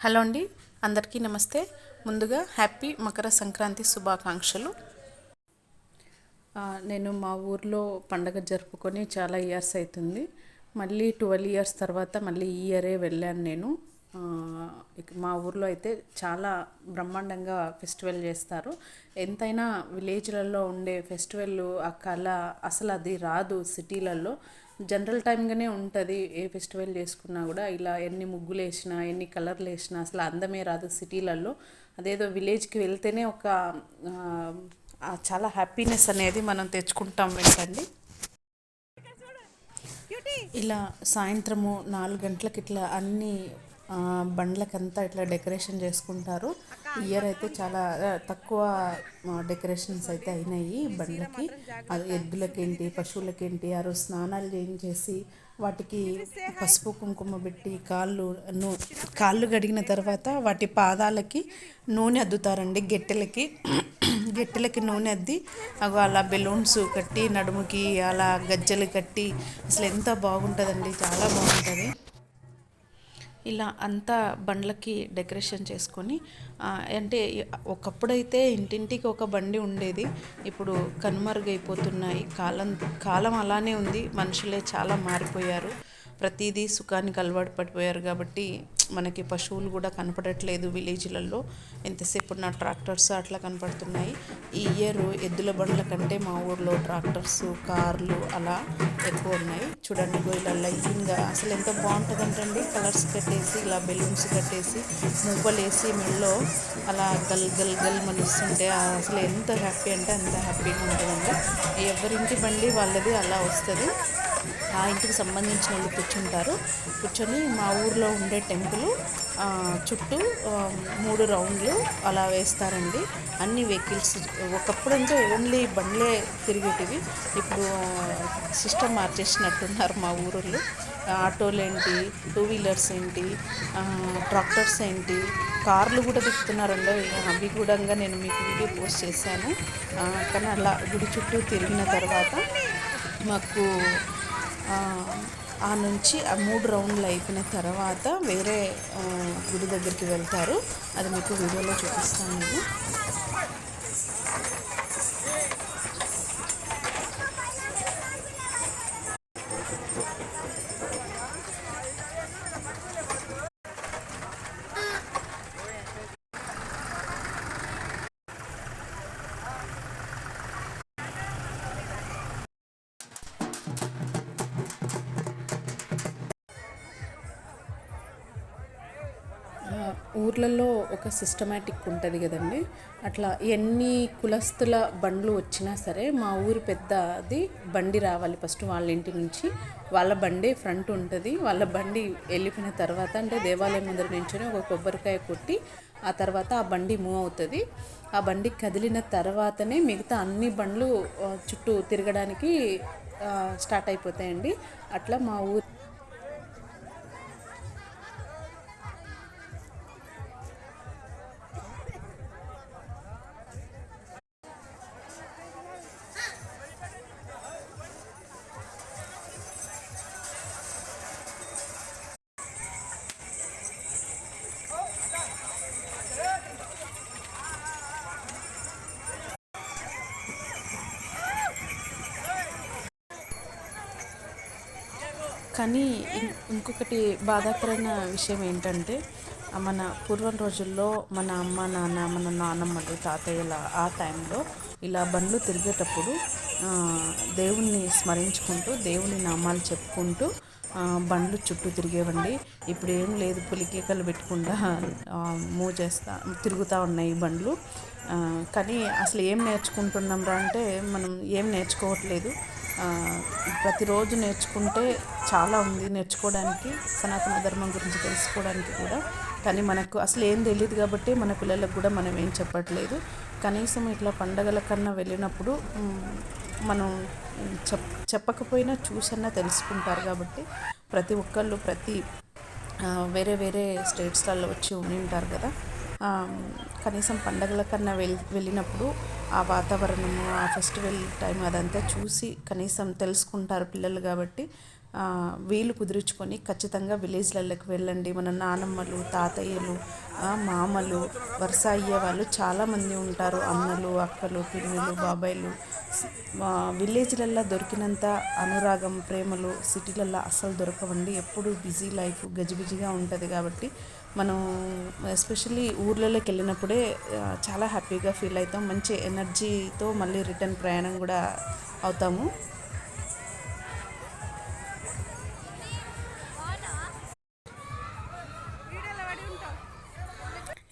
Hello అండి అందరికీ నమస్తే. ముందుగా హ్యాపీ మకర సంక్రాంతి శుభాకాంక్షలు. నేను మా ఊర్లో పండగ జరుపుకొని చాలా ఇయర్స్ అవుతుంది మళ్ళీ ట్వెల్వ్ ఇయర్స్ తర్వాత మళ్ళీ ఈ ఇయరే వెళ్ళాను నేను. మా ఊర్లో అయితే చాలా బ్రహ్మాండంగా ఫెస్టివల్ చేస్తారు. ఎంతైనా విలేజ్లలో ఉండే ఫెస్టివల్ ఆ కళ అసలు అది రాదు సిటీలలో. జనరల్ టైంగానే ఉంటుంది ఏ ఫెస్టివల్ చేసుకున్నా కూడా. ఇలా ఎన్ని ముగ్గులు వేసినా ఎన్ని కలర్లు వేసినా అసలు అందమే రాదు సిటీలలో. అదేదో విలేజ్కి వెళ్తేనే ఒక చాలా హ్యాపీనెస్ అనేది మనం తెచ్చుకుంటాం వెంటండి. ఇలా సాయంత్రము నాలుగు గంటలకు ఇట్లా అన్ని బండ్లకంతా ఇట్లా డెకరేషన్ చేసుకుంటారు. ఇయర్ అయితే చాలా తక్కువ డెకరేషన్స్ అయితే అయినాయి బండ్లకి. అది ఎద్దులకేంటి పశువులకేంటి ఆ రోజు స్నానాలు చేయించేసి వాటికి పసుపు కుంకుమ పెట్టి కాళ్ళు నూ కాళ్ళు గడిగిన తర్వాత వాటి పాదాలకి నూనె అద్దుతారండి గెట్టెలకి. గెట్టెలకి నూనె అద్ది అగో అలా బెలూన్స్ కట్టి నడుముకి అలా గజ్జలు కట్టి అసలు ఎంత బాగుంటుందండి చాలా బాగుంటుంది. ఇలా అంతా బండ్లకి డెకరేషన్ చేసుకొని అంటే ఒకప్పుడైతే ఇంటింటికి ఒక బండి ఉండేది. ఇప్పుడు కనుమరుగైపోతున్నాయి. కాలం కాలం అలానే ఉంది. మనుషులే చాలా మారిపోయారు. ప్రతిదీ సుఖానికి అలవాటు పడిపోయారు కాబట్టి మనకి పశువులు కూడా కనపడట్లేదు విలేజ్లలో. ఎంతసేపు ఉన్న ట్రాక్టర్స్ అట్లా కనపడుతున్నాయి. ఈ ఇయర్ ఎద్దుల బండ్ల కంటే మా ఊర్లో ట్రాక్టర్స్ కార్లు అలా ఎక్కువ ఉన్నాయి. చూడండి గోయిల లైటింగ్గా అసలు ఎంత బాగుంటుందంటండి కలర్స్ కట్టేసి ఇలా బెలూన్స్ కట్టేసి మువ్వలేసి మెల్లో అలా గల్ గల్ గల్ మనిస్తుంటే అసలు ఎంత హ్యాపీ అంటే అంత హ్యాపీగా ఉంటుందండి. ఎవరింటి బండి వాళ్ళది అలా వస్తుంది. ఆ ఇంటికి సంబంధించిన వాళ్ళు కూర్చుంటారు. కూర్చొని మా ఊర్లో ఉండే టెంపుల్ చుట్టూ మూడు రౌండ్లు అలా వేస్తారండి. అన్ని వెహికల్స్ ఒకప్పుడంటే ఓన్లీ బండ్లే తిరిగేటివి. ఇప్పుడు సిస్టమ్ మార్చేసినట్టున్నారు మా ఊరిలో ఆటోలు ఏంటి టూ వీలర్స్ ఏంటి ట్రాక్టర్స్ ఏంటి కార్లు కూడా తిప్పుతున్నారండి. అవి కూడా నేను మీకు వీడియో పోస్ట్ చేశాను. కానీ అలా గుడి చుట్టూ తిరిగిన తర్వాత మాకు ఆ, నుంచి ఆ మూడు రౌండ్లు అయిపోయిన తర్వాత వేరే గుడి దగ్గరికి వెళ్తారు. అది మీకు వీడియోలో చూపిస్తాను నేను. ఊర్లలో ఒక సిస్టమేటిక్ ఉంటుంది కదండి. అట్లా ఎన్ని కులస్తుల బండ్లు వచ్చినా సరే మా ఊరు పెద్దది బండి రావాలి ఫస్ట్ వాళ్ళ ఇంటి నుంచి. వాళ్ళ బండి ఫ్రంట్ ఉంటుంది. వాళ్ళ బండి వెళ్ళిపోయిన తర్వాత అంటే దేవాలయం ముందర నుంచొని ఒక కొబ్బరికాయ కొట్టి ఆ తర్వాత ఆ బండి మూవ్ అవుతుంది. ఆ బండి కదిలిన తర్వాతనే మిగతా అన్ని బండ్లు చుట్టూ తిరగడానికి స్టార్ట్ అయిపోతాయండి. అట్లా మా ఊరు కానీ ఇంకొకటి బాధాకరమైన విషయం ఏంటంటే మన పూర్వం రోజుల్లో మన అమ్మ నాన్న మన నాన్నమ్మలు తాతయ్యల ఆ టైంలో ఇలా బండ్లు తిరిగేటప్పుడు దేవుణ్ణి స్మరించుకుంటూ దేవుని నామాలు చెప్పుకుంటూ బండ్లు చుట్టూ తిరిగేవండి. ఇప్పుడు ఏం లేదు పులికేకలు పెట్టకుండా మూవ్ చేస్తా తిరుగుతూ ఉన్నాయి బండ్లు. కానీ అసలు ఏం నేర్చుకుంటున్నాం రా అంటే మనం ఏం నేర్చుకోవట్లేదు. ప్రతిరోజు నేర్చుకుంటే చాలా ఉంది నేర్చుకోవడానికి సనాతన ధర్మం గురించి తెలుసుకోవడానికి కూడా. కానీ మనకు అసలు ఏం తెలియదు కాబట్టి మన పిల్లలకు కూడా మనం ఏం చెప్పట్లేదు. కనీసం ఇట్లా పండగల కన్నా వెళ్ళినప్పుడు మనం చెప్ చెప్పకపోయినా చూసన్నా తెలుసుకుంటారు కాబట్టి ప్రతి ఒక్కళ్ళు ప్రతి వేరే వేరే స్టేట్స్లలో వచ్చి ఉండి ఉంటారు కదా. కనీసం పండగల కన్నా వెళ్ వెళ్ళినప్పుడు ఆ వాతావరణము ఆ ఫెస్టివల్ టైం అదంతా చూసి కనీసం తెలుసుకుంటారు పిల్లలు కాబట్టి వీలు కుదుర్చుకొని ఖచ్చితంగా విలేజ్లలోకి వెళ్ళండి. మన నానమ్మలు తాతయ్యలు మామలు వరుస అయ్యే వాళ్ళు చాలామంది ఉంటారు. అన్నలు అక్కలు పిన్నులు బాబాయ్లు. విలేజ్లల్లో దొరికినంత అనురాగం ప్రేమలు సిటీలల్లో అస్సలు దొరకవండి. ఎప్పుడు బిజీ లైఫ్ గజిబిజిగా ఉంటుంది కాబట్టి మనం ఎస్పెషల్లీ ఊర్లలోకి వెళ్ళినప్పుడే చాలా హ్యాపీగా ఫీల్ అవుతాం. మంచి ఎనర్జీతో మళ్ళీ రిటర్న్ ప్రయాణం కూడా అవుతాము.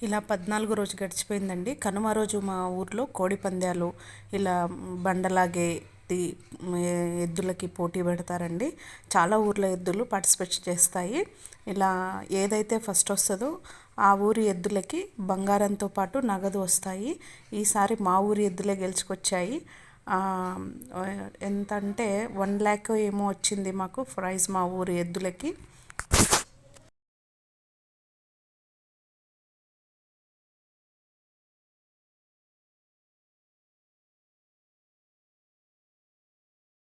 ఇలా పద్నాలుగో రోజు గడిచిపోయిందండి. కనుమ రోజు మా ఊర్లో కోడి పందాలు ఇలా బండలాగే ఎద్దులకి పోటీ పెడతారండి. చాలా ఊర్ల ఎద్దులు పార్టిసిపేట్ చేస్తాయి. ఇలా ఏదైతే ఫస్ట్ వస్తుందో ఆ ఊరి ఎద్దులకి బంగారంతో పాటు నగదు వస్తాయి. ఈసారి మా ఊరి ఎద్దులే గెలుచుకొచ్చాయి. ఎంత అంటే వన్ ల్యాక్ ఏమో వచ్చింది మాకు ప్రైజ్ మా ఊరి ఎద్దులకి.